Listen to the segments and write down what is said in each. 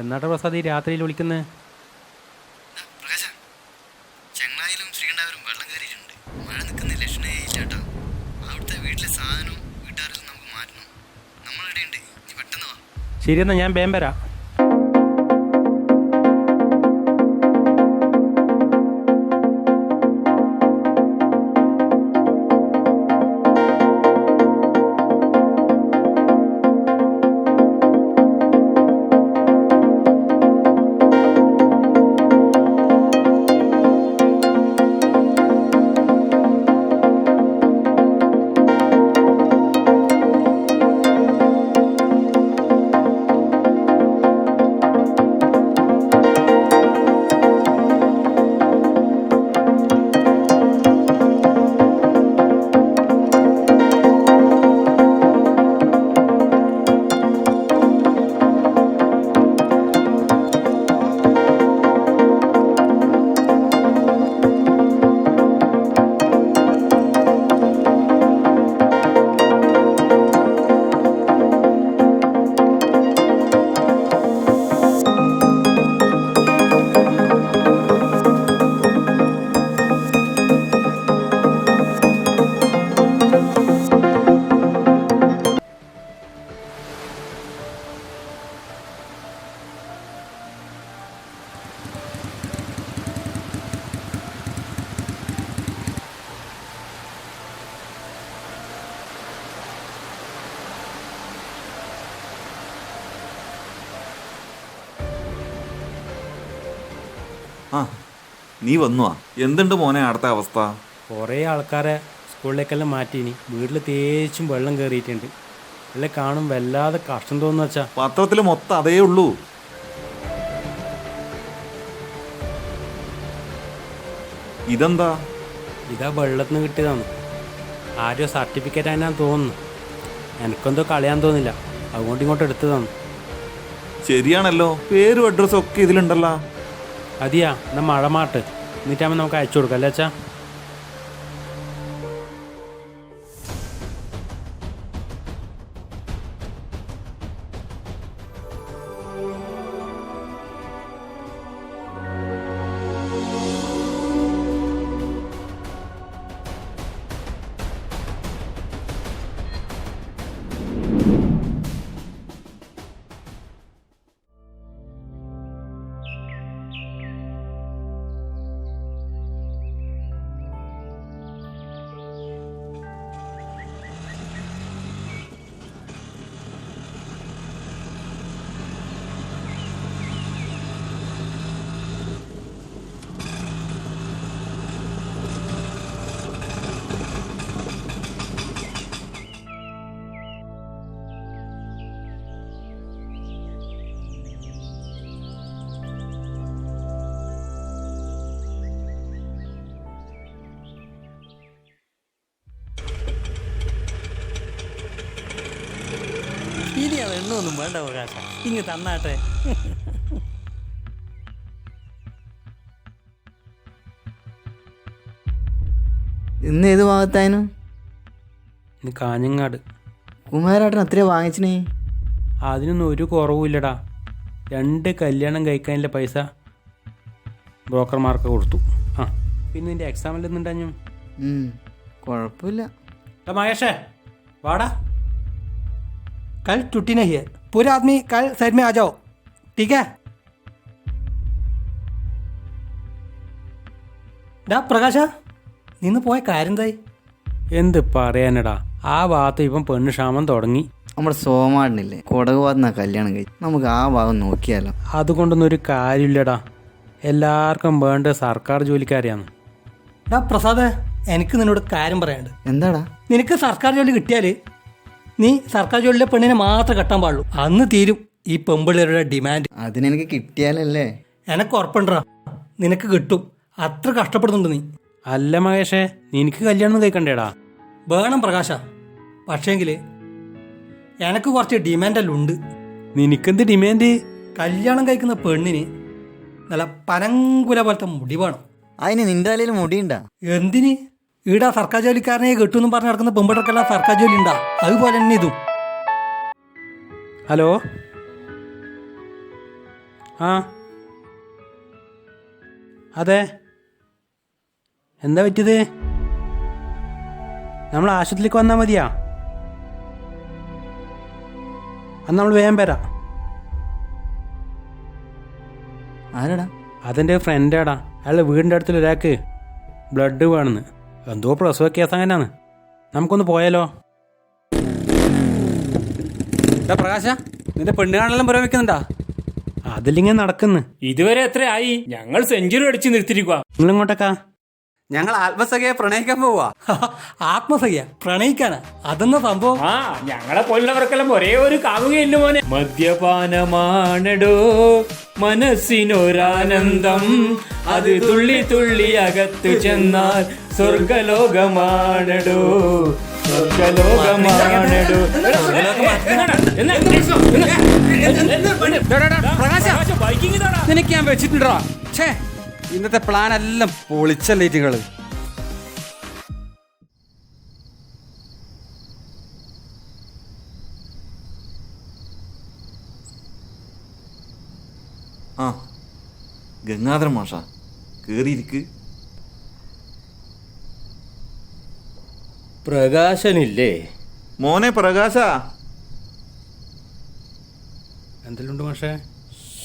എന്നാട്ടാ പ്രസാദ് ഈ രാത്രിയിൽ വിളിക്കുന്നത് ചെങ്ങായിലും ശ്രീകണ്ഠാവരും വെള്ളം കയറിയിട്ടുണ്ട്. മഴ നിൽക്കുന്ന ലക്ഷണേ അവിടുത്തെ വീട്ടിലെ സാധനവും നമുക്ക് മാറ്റണം. നീ പെട്ടെന്ന് വാ. ശരി എന്നാ ഞാൻ വേം വരാം. നീ വന്നുവാ. എന്തുണ്ട് മോനെ അടുത്ത അവസ്ഥ? കുറേ ആൾക്കാരെ സ്കൂളിലേക്കെല്ലാം മാറ്റിനി വീട്ടിൽ തേച്ചും വെള്ളം കയറിയിട്ടുണ്ട് അല്ലെ കാണും വല്ലാതെ കഷ്ടം തോന്നുന്നു വെച്ചാ പത്രത്തിൽ മൊത്തം അതേ ഉള്ളൂ. ഇതെന്താ? ഇതാ വെള്ളത്തിന് കിട്ടിയതാണ്. ആരോ സർട്ടിഫിക്കറ്റ് അതിനാന്ന് തോന്നുന്നു. എനിക്കെന്തോ കളയാൻ തോന്നില്ല. അതുകൊണ്ട് ഇങ്ങോട്ട് എടുത്തതാണ്. ശരിയാണല്ലോ. പേരും അഡ്രസ്സും ഒക്കെ ഇതിലുണ്ടല്ലോ. അതിയാ എന്നാ മഴ മാട്ട്. എന്നിട്ടാകുമ്പോൾ നമുക്ക് അയച്ചു കൊടുക്കാം അല്ലേ അച്ഛാ? എണ്ണൊന്നും വേണ്ട പ്രകാശ. ഇങ്ങ് തന്നാട്ടെ. ഇന്ന് ഏത് ഭാഗത്തായിരുന്നു? കാഞ്ഞങ്ങാട്. കുമാരേട്ടൻ അത്രേ വാങ്ങിച്ചിനേ? അതിനൊന്നും ഒരു കുറവുമില്ലടാ. രണ്ട് കല്യാണം കഴിക്കാനുള്ള പൈസ ബ്രോക്കർമാർക്ക് കൊടുത്തു. ആ പിന്നെ നിന്റെ എക്സാമിൽ നിന്നുണ്ടഞ്ഞു ഉം, കുഴപ്പമില്ല. മഹേഷേ വാടാ. कल छुट्टी नहीं है पूरे आदमी कल साइड में आ जाओ ठीक है ഡാ പ്രകാശ നിന്ന് പോയ കാര്യം എന്തായി എന്ത് പറയാനടാ ആ ഭാഗത്ത് ഇപ്പം പെണ്ണ് ക്ഷാമം തുടങ്ങി നമ്മുടെ സോമാടിനില്ലേ കൊടക് ഭാഗത്തുനിന്നാ കല്യാണം കഴിച്ചു നമുക്ക് ആ ഭാഗം നോക്കിയാലോ അതുകൊണ്ടൊന്നും ഒരു കാര്യമില്ലടാ എല്ലാവർക്കും വേണ്ട സർക്കാർ ജോലിക്കാരെയാണ് ഡാ പ്രസാദ് എനിക്ക് നിന്നോട് കാര്യം പറയാനുണ്ട് എന്താടാ നിനക്ക് സർക്കാർ ജോലി കിട്ടിയാൽ നീ സർക്കാർ ജോലിയിലെ പെണ്ണിനെ മാത്രം കെട്ടാൻ പാടുള്ളൂ. അന്ന് തീരും ഈ പെമ്പിള്ളേരുടെ ഡിമാൻഡ് അതിനെനിക്ക് കിട്ടിയാലല്ലേ? എനക്ക് ഉറപ്പുണ്ടാ നിനക്ക് കിട്ടും. അത്ര കഷ്ടപ്പെടുന്നുണ്ട് നീ. അല്ല മഹേഷേ നിനക്ക് കല്യാണം കഴിക്കണ്ടേടാ. വേണം പ്രകാശ. പക്ഷേങ്കിൽ എനക്ക് കുറച്ച് ഡിമാൻഡെല്ലാം ഉണ്ട്. നിനക്കെന്ത് ഡിമാൻഡ് കല്യാണം കഴിക്കുന്ന പെണ്ണിന് നല്ല പനങ്കുല പോലത്തെ മുടി വേണം. അതിന് നിന്റെ തലയിൽ മുടിയുണ്ടാ? എന്തിന്? ഈടാ സർക്കാർ ജോലിക്കാരനെ കിട്ടുമെന്നും പറഞ്ഞ് നടക്കുന്ന പെമ്പടക്കല്ല സർക്കാർ ജോലി ഉണ്ടാ? അതുപോലെ തന്നെ ഇതും. ഹലോ? ആ. അതെ. എന്താ പറ്റിയത്? നമ്മൾ ആശുപത്രിക്ക് വന്നാൽ മതിയാ? അന്ന് നമ്മൾ വേഗം വരാം. ആരാടാ? അതെന്റെ ഫ്രണ്ടാടാ അയാളുടെ വീടിന്റെ അടുത്തുള്ള ഒരാൾക്ക് ബ്ലഡ് വേണമെന്ന് എന്തോ പ്രസവ കേസ് അങ്ങനെയാണ് നമുക്കൊന്ന് പോയാലോ? പ്രകാശ നിന്റെ പെണ്ണ് കാണാനെല്ലാം പുരോഗമിക്കുന്നുണ്ടാ? അതിലിങ്ങനെ നടക്കുന്നു. ഇതുവരെ എത്രയായി? ഞങ്ങൾ സെഞ്ചുറി അടിച്ച് നിർത്തിയിരിക്കുക നിങ്ങളിങ്ങോട്ടേക്കാ. ഞങ്ങൾ ആത്മസഖയെ പ്രണയിക്കാൻ പോവാ. ആത്മസഖ്യ? പ്രണയിക്കാനാ? അതെന്ന സംഭവം? ആ ഞങ്ങളെ പോലുള്ളവർക്കെല്ലാം ഒരേ ഒരു കാവുകയില്ല മോനെ. മദ്യപാനമാണടോ മനസ്സിനൊരാനന്ദം. അത് തുള്ളി തുള്ളി അകത്തു ചെന്നാൽ സ്വർഗലോകമാണടോ സ്വർഗലോകമാണടോ. പ്രകാശ നിനക്ക് ഞാൻ വെച്ചിട്ടുണ്ടോ? ഛേ ഇന്നത്തെ പ്ലാൻ എല്ലാം പൊളിച്ചല്ലേ ലൈറ്റുകൾ ആ ഗംഗാധരൻ മാഷ കേറിയിരിക്ക്. പ്രകാശനില്ലേ? മോനെ പ്രകാശ. എന്തെല്ലാം ഉണ്ട് മാഷേ?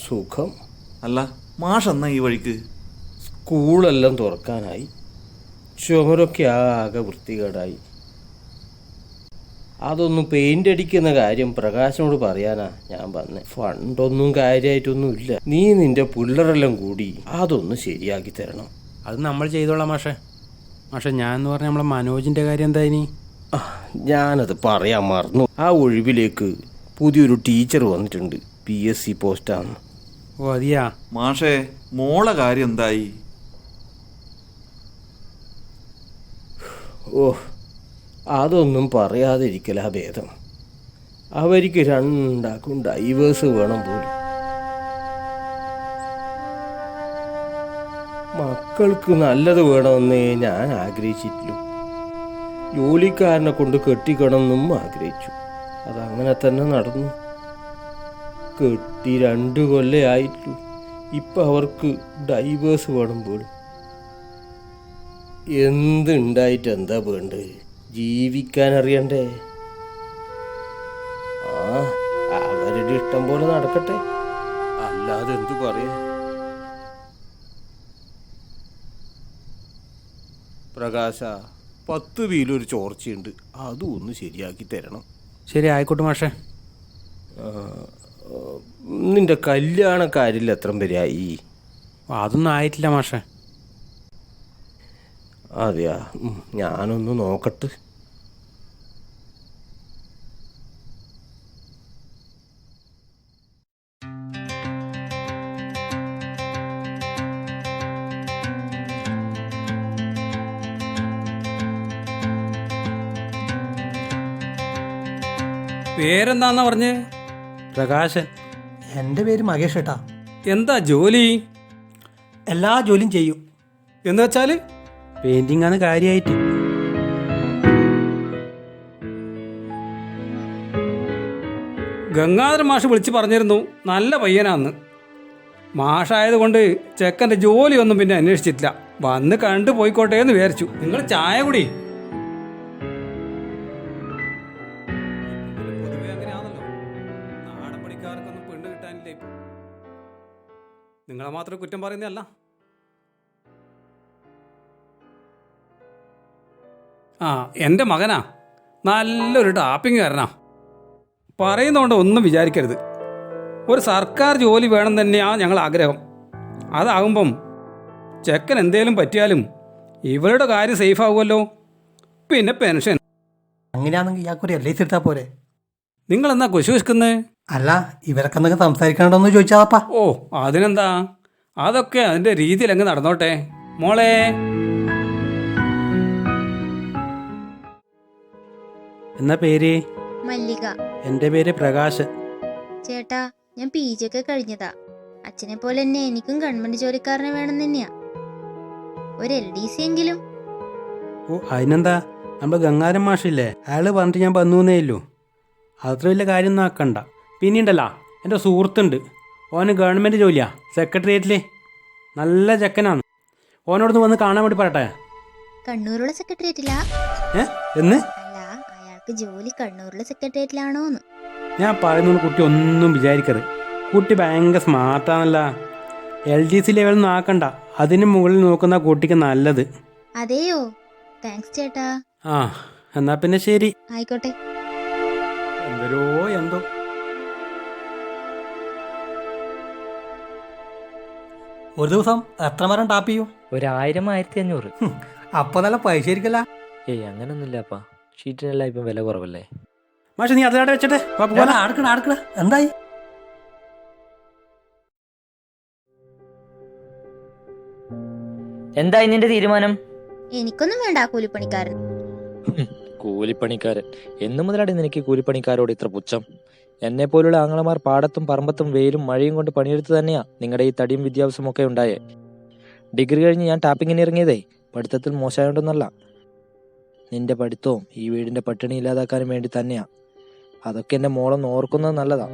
സുഖം. അല്ല മാഷ എന്നാ ഈ വഴിക്ക്? സ്കൂളെല്ലാം തുറക്കാനായി ചുമരൊക്കെ ആകെ വൃത്തികേടായി. അതൊന്നും പെയിന്റ് അടിക്കുന്ന കാര്യം പ്രകാശനോട് പറയാനാ ഞാൻ വന്നേ. ഫണ്ടൊന്നും കാര്യമായിട്ടൊന്നും ഇല്ല നീ നിന്റെ പിള്ളേരെല്ലാം കൂടി അതൊന്ന് ശരിയാക്കി തരണം. അത് നമ്മൾ ചെയ്തോളാം മാഷേ. മാഷെ ഞാൻ എന്ന് പറഞ്ഞാൽ നമ്മളെ മനോജിന്റെ കാര്യം എന്താ ഇനി? ഞാനത് പറയാൻ മറന്നു. ആ ഒഴിവിലേക്ക് പുതിയൊരു ടീച്ചർ വന്നിട്ടുണ്ട്. പി എസ് സി പോസ്റ്റാണ് ഓ അതിയാ. മാഷേ മോളെ കാര്യം എന്തായി? ഓ അതൊന്നും പറയാതിരിക്കലാ ഭേദം. അവർക്ക് രണ്ടാക്കും ഡൈവേഴ്സ് വേണം പോലും. മക്കൾക്ക് നല്ലത് വേണമെന്നേ ഞാൻ ആഗ്രഹിച്ചിട്ടുള്ളൂ ജോലിക്കാരനെ കൊണ്ട് കെട്ടിക്കണമെന്നും ആഗ്രഹിച്ചു. അതങ്ങനെ തന്നെ നടന്നു. കെട്ടി രണ്ടു കൊല്ലേ ആയിട്ടുള്ളൂ. ഇപ്പം അവർക്ക് ഡൈവേഴ്സ് വേണം പോലും. എന്തുണ്ടായിട്ട് എന്താ വേണ്ടത്? ജീവിക്കാൻ അറിയണ്ടേ? ആ അവരുടെ ഇഷ്ടം പോലെ നടക്കട്ടെ. അല്ലാതെ എന്തു പറയാ പ്രകാശ പത്ത് വീലൊരു ചോർച്ചയുണ്ട്. അതും ഒന്ന് ശരിയാക്കി തരണം. ശരി ആയിക്കോട്ടെ മാഷേ. നിന്റെ കല്യാണക്കാരിൽ എത്ര പേരായി. അതൊന്നും ആയിട്ടില്ല മാഷേ. അതെയാ ഞാനൊന്ന് നോക്കട്ടെ. പേരെന്താന്നാ പറഞ്ഞ്? പ്രകാശൻ. എന്റെ പേര് മഹേഷ് ഏട്ടാ. എന്താ ജോലി? എല്ലാ ജോലിയും ചെയ്യും. എന്ന് വെച്ചാൽ? പെയിന്റിങ് ആണ് കാര്യമായിട്ട് ഗംഗാധരൻ മാഷ് വിളിച്ച് പറഞ്ഞിരുന്നു നല്ല പയ്യനാന്ന്. മാഷായതുകൊണ്ട് ചെക്കന്റെ ജോലിയൊന്നും പിന്നെ അന്വേഷിച്ചിട്ടില്ല. വന്ന് കണ്ടു പോയിക്കോട്ടെ എന്ന് വിചാരിച്ചു. നിങ്ങൾ ചായ കുടി. നിങ്ങളെ മാത്രം കുറ്റം പറയുന്നതല്ല. ആ എന്റെ മകനാ. നല്ലൊരു ടാപ്പിംഗ് കാരനാ. പറയുന്നതുകൊണ്ട് ഒന്നും വിചാരിക്കരുത്. ഒരു സർക്കാർ ജോലി വേണം തന്നെയാണ് ഞങ്ങൾ ആഗ്രഹം. അതാകുമ്പം ചെക്കൻ എന്തേലും പറ്റിയാലും ഇവരുടെ കാര്യം സേഫ് ആകുമല്ലോ പിന്നെ പെൻഷൻ അങ്ങനെയാണെങ്കിൽ ഇയാൾക്കൊരു എൽ ഐ സി എടുത്താൽ പോരെ. നിങ്ങൾ എന്നാ കുശുഷ്ക്കുന്നത് അല്ല ഇവരൊക്കെ എന്തൊക്കെ സംസാരിക്കണമെന്ന് ചോദിച്ചാപ്പാ ഓ അതിനെന്താ? അതൊക്കെ അതിന്റെ രീതിയിൽ അങ്ങ് നടന്നോട്ടെ. മോളെ. എന്നാ പേര്? മല്ലിക. എന്റെ പേര് പ്രകാശൻ ചേട്ടാ ഞാൻ പി ജി ഒക്കെ കഴിഞ്ഞതാ. അച്ഛനെ പോലെ തന്നെ എനിക്കും ഗവൺമെന്റ് ജോലിക്കാരനെ വേണം തന്നെയാ. ഒരു എൽ ഡി സി എങ്കിലും. ഓ അതിനെന്താ? നമ്മൾ ഗംഗാരം മാഷില്ലേ? അയാൾ പറഞ്ഞിട്ട് ഞാൻ വന്നേ ഇല്ലൂ അത്ര വലിയ കാര്യം ആക്കണ്ട. പിന്നെയുണ്ടല്ലോ എന്റെ സുഹൃത്തുണ്ട്. ഓന് ഗവൺമെന്റ് ജോലിയാ സെക്രട്ടേറിയറ്റിൽ നല്ല ചെക്കനാണ്. ഓനോടൊന്ന് വന്ന് കാണാൻ വേണ്ടി പറയട്ടെ? കണ്ണൂരുള്ള സെക്രട്ടേറിയറ്റിലാ? ഏ? എന്ന്? അല്ല അയാൾക്ക് ജോലി കണ്ണൂരിലെ സെക്രട്ടേറിയറ്റിലാണോന്ന്. ഞാൻ പറയുന്നത് കുട്ടി ഒന്നും വിചാരിക്കരുത്. കുട്ടി ഭയങ്കര സ്മാർട്ടാണല്ല എൽ ഡി സി ലെവൽ ആക്കണ്ട. അതിന് മുകളിൽ നോക്കുന്ന കുട്ടിക്ക് നല്ലത്. അതെയോ? താങ്ക്സ് ചേട്ടാ. ആ എന്നാ പിന്നെ ശരി. ആയിക്കോട്ടെ. എന്തോ എന്തോ. ഒരു ദിവസം എത്ര മരം ടാപ്പ് ചെയ്യും? ഒരായിരം ആയിരത്തി അഞ്ഞൂറ്. അപ്പൊ നല്ല പൈസ ആയിരിക്കല്ല. ഏയ് അങ്ങനൊന്നുമില്ലപ്പാ ഷീറ്റിനെല്ലാം ഇപ്പം വില കുറവല്ലേ? മാഷെ നീ അതിലാടെ വെച്ചിട്ട്. അടുക്കണ അടുക്കണ എന്തായി? എന്തായി നിന്റെ തീരുമാനം? എനിക്കൊന്നും വേണ്ട ആ കൂലിപ്പണിക്കാരൻ. കൂലിപ്പണിക്കാരൻ. എന്നു മുതലാണ് നിനക്ക് കൂലിപ്പണിക്കാരോട് ഇത്ര പുച്ഛം? എന്നെ പോലുള്ള ആങ്ങളമാർ പാടത്തും പറമ്പത്തും വെയിലും മഴയും കൊണ്ട് പണിയെടുത്ത് തന്നെയാ നിങ്ങളുടെ ഈ തടിയും വിദ്യാഭ്യാസമൊക്കെ ഉണ്ടായേ. ഡിഗ്രി കഴിഞ്ഞ് ഞാൻ ടാപ്പിങ്ങിന് ഇറങ്ങിയതേ പഠിത്തത്തിൽ മോശമായോണ്ടൊന്നല്ല. നിന്റെ പഠിത്തവും ഈ വീടിന്റെ പട്ടിണി ഇല്ലാതാക്കാനും വേണ്ടി തന്നെയാ. അതൊക്കെ എന്റെ മോളൊന്ന് ഓർക്കുന്നത് നല്ലതാ.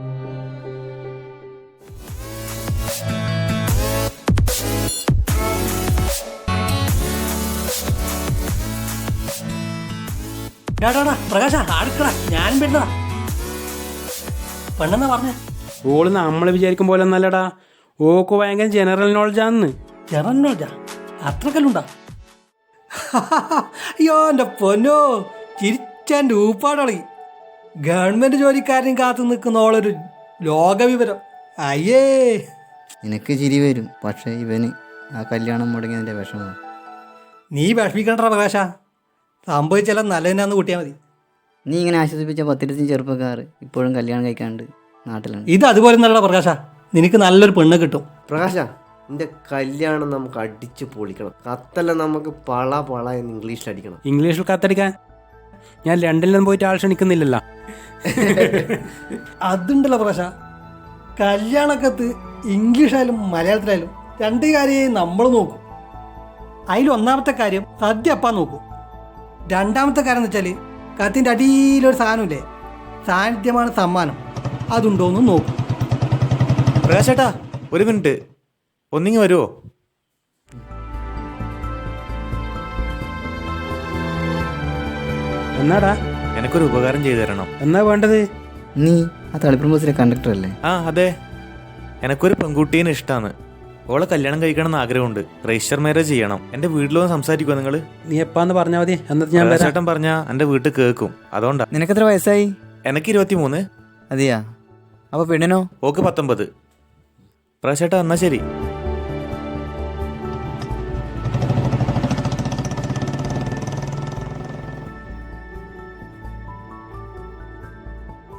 പ്രകാശ ഞാനും വരുന്നതാ. പെണ്ണെന്നാ പറഞ്ഞേ? ഓൾ നമ്മൾ വിചാരിക്കും പോലെ ഒന്നല്ലടാ. ഓക്ക് ഭയങ്കര ജനറൽ നോളജാന്ന് ജനറൽ നോളജാ അത്രക്കല്ലുണ്ടാ? അയ്യോ എന്റെ പൊന്നോ ചിരിച്ചാന്റെ ഊപ്പാടളി. ഗവൺമെന്റ് ജോലിക്കാരനും കാത്തു നിൽക്കുന്നോളൊരു ലോകവിവരം. അയ്യേ. നിനക്ക് ചിരി വരും പക്ഷേ ഇവന് ആ കല്യാണം മുടങ്ങിയതിന്റെ വിഷമം. നീ വിഷമിക്കണ്ട പ്രകാശ. സംഭവിച്ചാലും നല്ലതിനാന്ന് കൂട്ടിയാൽ മതി. നീ ഇങ്ങനെ ആശ്വസിപ്പിച്ച പത്തിരത്തിന് ചെറുപ്പക്കാർ ഇപ്പോഴും കല്യാണം കഴിക്കാണ്ട് നാട്ടിലാണ് ഇത് അതുപോലെ നല്ല പ്രകാശ. നിനക്ക് നല്ലൊരു പെണ്ണ് കിട്ടും. പ്രകാശ നിന്റെ കല്യാണം നമുക്ക് അടിച്ചു പൊളിക്കണം. കത്തല്ല നമുക്ക് പള പള എന്ന് ഇംഗ്ലീഷിൽ അടിക്കണം. ഇംഗ്ലീഷിൽ കത്തടിക്കാൻ? ഞാൻ ലണ്ടനിലൊന്നും പോയിട്ട് ആൾ ക്ഷണിക്കുന്നില്ലല്ലോ. അതുണ്ടല്ലോ പ്രശ. കല്യാണക്കത്ത് ഇംഗ്ലീഷായാലും മലയാളത്തിലായാലും രണ്ട് കാര്യം നമ്മൾ നോക്കും. അതിൽ ഒന്നാമത്തെ കാര്യം സദ്യ അപ്പാ നോക്കും. രണ്ടാമത്തെ കാര്യം എന്ന് വെച്ചാൽ കത്തിന്റെ അടിയിലൊരു സാധനമില്ലേ? സാന്നിധ്യമാണ് സമ്മാനം. അതുണ്ടോയെന്ന് നോക്കും. പ്രകാശേട്ടാ ഒരു മിനിറ്റ്. ഒന്നിങ്ങി വരുമോ എന്നാടാ? എനിക്കൊരു ഉപകാരം ചെയ്തു തരണം. എന്നാ വേണ്ടത്? നീ ആ തളിപ്പുറം ബസ്സിലെ കണ്ടക്ടർ അല്ലേ ആ അതെ. എനക്കൊരു പെൺകുട്ടീനെ ഇഷ്ടമാണ് ഓളെ കല്യാണം കഴിക്കണം എന്ന് ആഗ്രഹമുണ്ട്. രജിസ്റ്റർ മാരേജ് ചെയ്യണം. എന്റെ വീട്ടിലൊന്ന് സംസാരിക്കുമോ നിങ്ങൾ നീ എപ്പാന്ന് പറഞ്ഞാൽ മതി. എന്നിട്ട് ഞാൻ വരാം. പറഞ്ഞാ പറഞ്ഞാൽ എന്റെ വീട്ടിൽ കേൾക്കും. അതുകൊണ്ടാ. നിനക്കെത്ര വയസ്സായി? എനിക്ക് ഇരുപത്തി മൂന്ന് അതെയാ. അപ്പൊ പെണ്ണിനോ? ഓക്ക് പത്തൊമ്പത്. പ്രശേട്ടാ എന്നാ ശരി.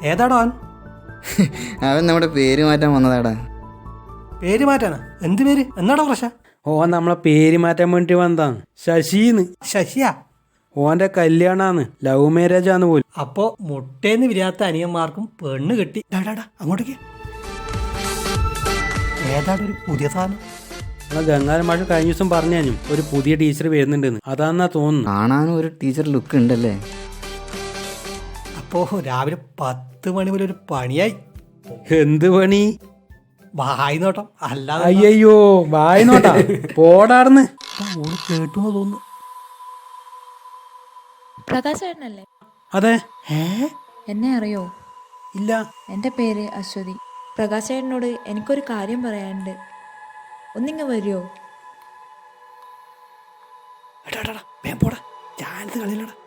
ഏതാടോ അവൻ? അവൻ നമ്മുടെ പേര് മാറ്റാൻ വന്നതാടാ. പേര് മാറ്റാനാ എന്ത് പേര്? എന്നാടോ പ്രശ ഓ നമ്മളെ പേര് മാറ്റാൻ വേണ്ടി വന്നതാണ്. ശശിന്ന്. ശശിയാ? ഓന്റെ കല്യാണാന്ന്. ലവ് മാരേജ് ആണ് പോലും. അപ്പോ മുട്ടേന്ന് വിരാത്ത അനിയന്മാർക്കും പെണ്ണ് കെട്ടി ഡാടാ അങ്ങോട്ടേക്ക്. ഏതാണ്ട് ഒരു പുതിയ സാധനം? നമ്മളെ ഗംഗാരം മാഷ് കഴിഞ്ഞ ദിവസം പറഞ്ഞു ഒരു പുതിയ ടീച്ചർ വരുന്നുണ്ടെന്ന്. അതാന്നാ തോന്നുന്നു. കാണാനും ഒരു ടീച്ചർ ലുക്ക് ഉണ്ടല്ലേ? അപ്പോ രാവിലെ പത്ത് മണി മുതൽ ഒരു പണിയായി. എന്ത് പണി? വായി നോട്ടം. അല്ലാതെ അയ്യോ വായി നോട്ടാ. പോടാർന്ന്. ഓൾ കേട്ടു തോന്നുന്നു. പ്രകാശേട്ടനല്ലേ? അതെ. എന്നെ അറിയോ? ഇല്ല. എന്റെ പേര് അശ്വതി. പ്രകാശേട്ടനോട് എനിക്കൊരു കാര്യം പറയാനുണ്ട്. ഒന്നിങ്ങ വരുമോ എടാ, എടാ, പോടാ. ചാൻസ് കളിയിലടാ.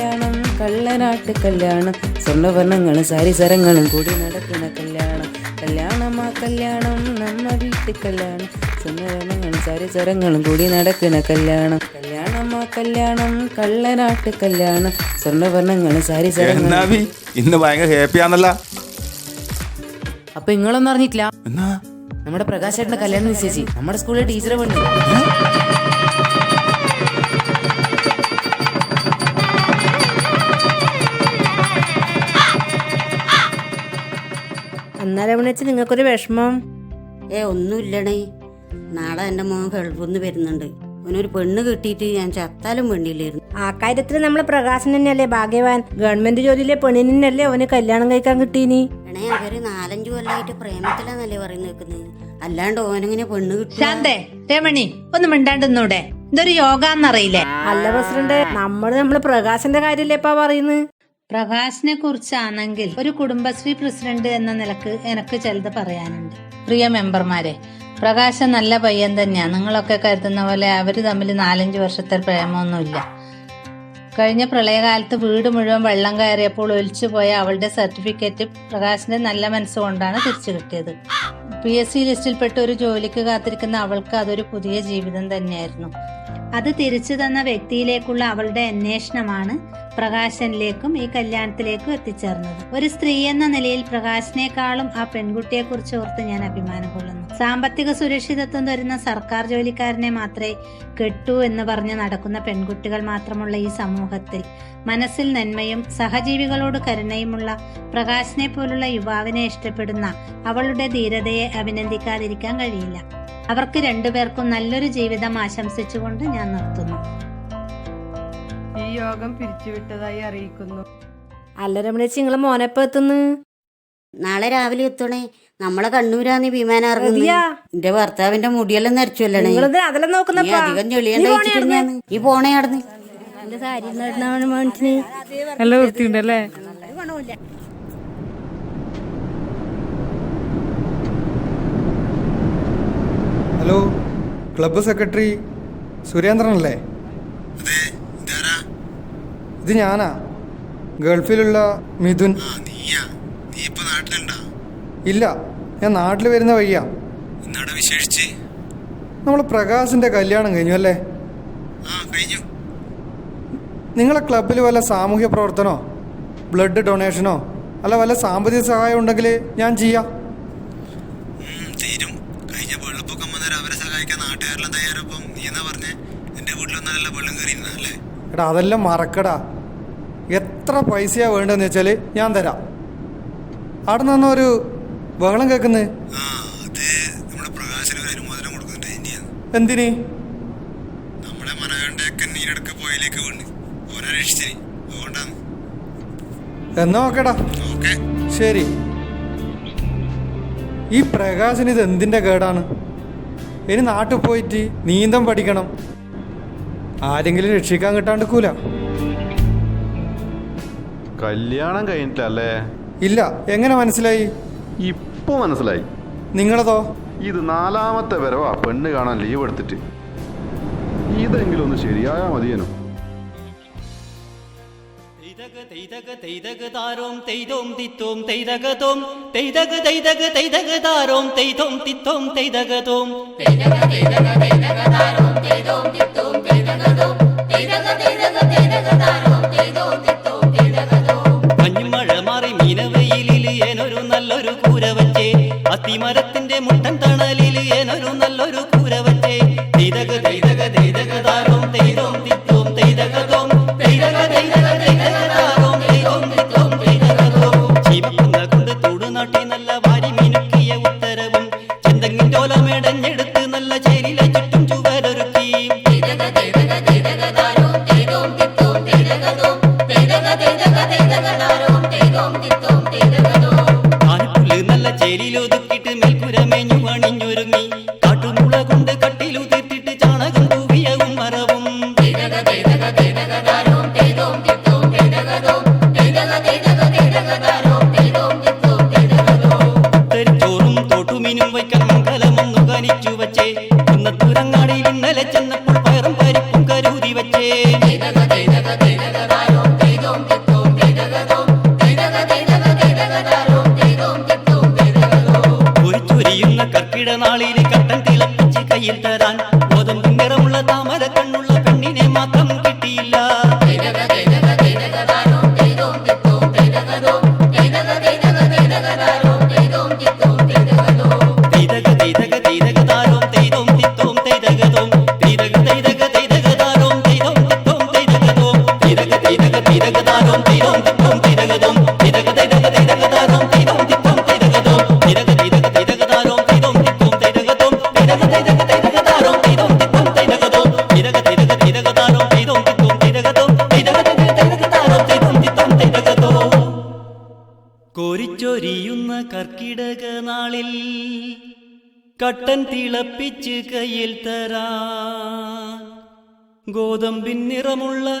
കല്യാണം കള്ളനാട്ട് കല്യാണം സ്വർണവർണങ്ങളും സാരിസരങ്ങളും കൂടി നടക്കുന്ന കല്യാണം. കല്യാണമാ കല്യാണം നമ്മ വീട്ടു കല്യാണം. സ്വർണവർണങ്ങളും സാരിസരങ്ങളും കൂടി നടക്കുന്ന കല്യാണം. കല്യാണമാ കല്യാണം കള്ളനാട്ട് കല്യാണം സ്വർണവർണങ്ങളും സാരിസരങ്ങളും ഇന്ന് ഭയങ്കര ഹാപ്പിയാണല്ലോ അപ്പൊ നിങ്ങളൊന്നും അറിഞ്ഞിട്ടില്ല? നമ്മുടെ പ്രകാശേട്ടന്റെ കല്യാണം നിശ്ചയിച്ച്. നമ്മുടെ സ്കൂളിലെ ടീച്ചറെ പെണ്ണു അന്നേരം വിളിച്ച് നിങ്ങൾക്കൊരു വിഷമം? ഏ ഒന്നുമില്ലണേ നാളെ എന്റെ മോൻ ഗൾഫിന്ന് വരുന്നുണ്ട്. അവനൊരു പെണ്ണ് കിട്ടിയിട്ട് ഞാൻ ചത്താലും വേണ്ടിയില്ലായിരുന്നു ആ കാര്യത്തിൽ നമ്മളെ പ്രകാശൻ തന്നെയല്ലേ ഭാഗ്യവാൻ. ഗവൺമെന്റ് ജോലിയിലെ പെണ്ണിനല്ലേ അവന് കല്യാണം കഴിക്കാൻ കിട്ടീനി? എണേ അവർ നാലഞ്ചു കൊല്ലായിട്ട് പ്രേമത്തിലാന്നല്ലേ പറയുന്ന നിൽക്കുന്നത് അല്ലാണ്ട് ഓനെങ്ങനെ പെണ്ണ് കിട്ടും ശാന്തേ രമണി ഒന്ന് മിണ്ടാണ്ടെന്നൂടെ ഇതൊരു യോഗ എന്നറിയില്ലേ അല്ല പ്രസിഡന്റ് നമ്മൾ നമ്മൾ പ്രകാശന്റെ കാര്യല്ലേ ഇപ്പൊ പറയുന്നത്? പ്രകാശിനെ കുറിച്ചാണെങ്കിൽ ഒരു കുടുംബശ്രീ പ്രസിഡന്റ് എന്ന നിലയ്ക്ക് എനിക്ക് ചിലത് പറയാനുണ്ട്. പ്രിയ മെമ്പർമാരെ പ്രകാശൻ നല്ല പയ്യൻ തന്നെയാ. നിങ്ങളൊക്കെ കരുതുന്ന പോലെ അവർ തമ്മിൽ നാലഞ്ച് വർഷത്തെ പ്രേമമൊന്നുമില്ല കഴിഞ്ഞ പ്രളയകാലത്ത് വീട് മുഴുവൻ വെള്ളം കയറിയപ്പോൾ ഒലിച്ചു പോയ അവളുടെ സർട്ടിഫിക്കറ്റ് പ്രകാശിന്റെ നല്ല മനസ്സുകൊണ്ടാണ് തിരിച്ചു കിട്ടിയത്. പി എസ് സി ലിസ്റ്റിൽപ്പെട്ട ഒരു ജോലിക്ക് കാത്തിരിക്കുന്ന അവൾക്ക് അതൊരു പുതിയ ജീവിതം തന്നെയായിരുന്നു. അത് തിരിച്ചു തന്ന വ്യക്തിയിലേക്കുള്ള അവളുടെ അന്വേഷണമാണ് പ്രകാശനിലേക്കും ഈ കല്യാണത്തിലേക്കും എത്തിച്ചേർന്നത്. ഒരു സ്ത്രീ എന്ന നിലയിൽ പ്രകാശിനേക്കാളും ആ പെൺകുട്ടിയെക്കുറിച്ച് ഓർത്ത് ഞാൻ അഭിമാനം കൊള്ളുന്നു. സാമ്പത്തിക സുരക്ഷിതത്വം തരുന്ന സർക്കാർ ജോലിക്കാരനെ മാത്രമേ കെട്ടൂ എന്ന് പറഞ്ഞ് നടക്കുന്ന പെൺകുട്ടികൾ മാത്രമുള്ള ഈ സമൂഹത്തിൽ. മനസ്സിൽ നന്മയും സഹജീവികളോട് കരുണയുമുള്ള പ്രകാശിനെ പോലുള്ള യുവാവിനെ ഇഷ്ടപ്പെടുന്ന അവളുടെ ധീരതയെ അഭിനന്ദിക്കാതിരിക്കാൻ കഴിയില്ല. അവർക്ക് രണ്ടുപേർക്കും നല്ലൊരു ജീവിതം ആശംസിച്ചുകൊണ്ട് ഞാൻ നിർത്തുന്നു. ഈ യോഗം പിരിച്ചുവിട്ടതായി അറിയിക്കുന്നു. അല്ല രമണേച്ചി നിങ്ങളെ മോനെപ്പ എത്തുന്നു? നാളെ രാവിലെ എത്തണേ നമ്മളെ കണ്ണൂരാന്ന് വിമാനം ഇറങ്ങുന്നത്? എന്റെ ഭർത്താവിന്റെ മുടിയെല്ലാം നരച്ചുവല്ലേ. അധികം ഈ പോണേ അടന്ന് നല്ല വൃത്തിയുണ്ടല്ലേ? ഹലോ ക്ലബ് സെക്രട്ടറി സുരേന്ദ്രൻ സുരേന്ദ്രനല്ലേ ഇത് ഞാനാ. ഗൾഫിലുള്ള മിഥുൻ. ഇല്ല ഞാൻ നാട്ടിൽ വരുന്ന വഴിയാ. വിശേഷിച്ച്? നമ്മൾ പ്രകാശിന്റെ കല്യാണം കഴിഞ്ഞു അല്ലേ? നിങ്ങളെ ക്ലബിൽ വല്ല സാമൂഹ്യ പ്രവർത്തനോ ബ്ലഡ് ഡൊണേഷനോ അല്ല വല്ല സാമ്പത്തിക സഹായം ഉണ്ടെങ്കിൽ ഞാൻ ചെയ്യാം. തീരും. കഴിഞ്ഞ വെള്ളപ്പൊക്കം വന്നേരം അവരെ സഹായിക്കാൻ നാട്ടുകാരെല്ലാം തയ്യാറപ്പം നീ എന്നാ പറഞ്ഞേ? എന്റെ വീട്ടിലൊന്നും നല്ല വെള്ളം കയറിയിരുന്നല്ലേ എടാ അതെല്ലാം മറക്കടാ. എത്ര പൈസയാ വേണ്ടതെന്ന് വെച്ചാൽ ഞാൻ തരാം. അവിടെ നിന്നൊരു ബഹളം കേക്കുന്നേ എന്തിന്? നമ്മളെ നീരടുക്ക് പോയിലേക്ക് വീണ്. ഓനെ രക്ഷിച്ചിനി. അതുകൊണ്ടാണ്. എന്നാ ഓക്കേടാ ശരി. ഈ പ്രകാശന് ഇത് എന്തിന്റെ കേടാണ്? ഇനി നാട്ടിൽ പോയിട്ട് നീന്തം പഠിക്കണം. ആരെങ്കിലും രക്ഷിക്കാൻ കിട്ടാണ്ടിക്കൂല കല്യാണം കഴിഞ്ഞിട്ടല്ലേ? ഇല്ല എങ്ങനെ മനസ്സിലായി? ഇപ്പൊ മനസ്സിലായി. നിങ്ങളതോ? ഇത് നാലാമത്തെ വരവാ. പെണ്ണ് കാണാൻ ലീവ് എടുത്തിട്ട്. ഇതെങ്കിലും ഒന്ന് ശരിയായാ മതിയേനു. തെയ്തക തെയ്തക താരോം തെയ്തോം തിത്തോം തെയ്തകതോം തെയ്തക തെയ്തക തെയ്തക താരോം തെയ്തോം തിത്തോം തെയ്തകതോം തെയ്തക തെയ്തക തെയ്തക താരോം തെയ്തോം തിത്തോം തെയ്തകതോം തെയ്തക തെയ്തക തെയ്തക താരോം തെയ്തോം അത്തിമരത്തിന്റെ മുട്ടൻ തണലിൽ ഏനൊരു നല്ലൊരു കൂര വച്ചേ ദൈതക ദൈതകതാരോ നാളിൽ കട്ടൻ തിളപ്പിച്ച് കയ്യിൽ തരാൻ കട്ടൻ തിളപ്പിച്ച് കയ്യിൽ തരാ. ഗോതമ്പിൻ നിറമുള്ള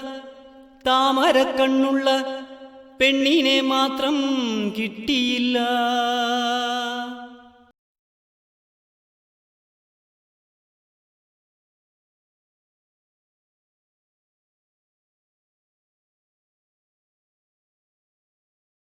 താമരക്കണ്ണുള്ള പെണ്ണിനെ മാത്രം കിട്ടിയില്ല.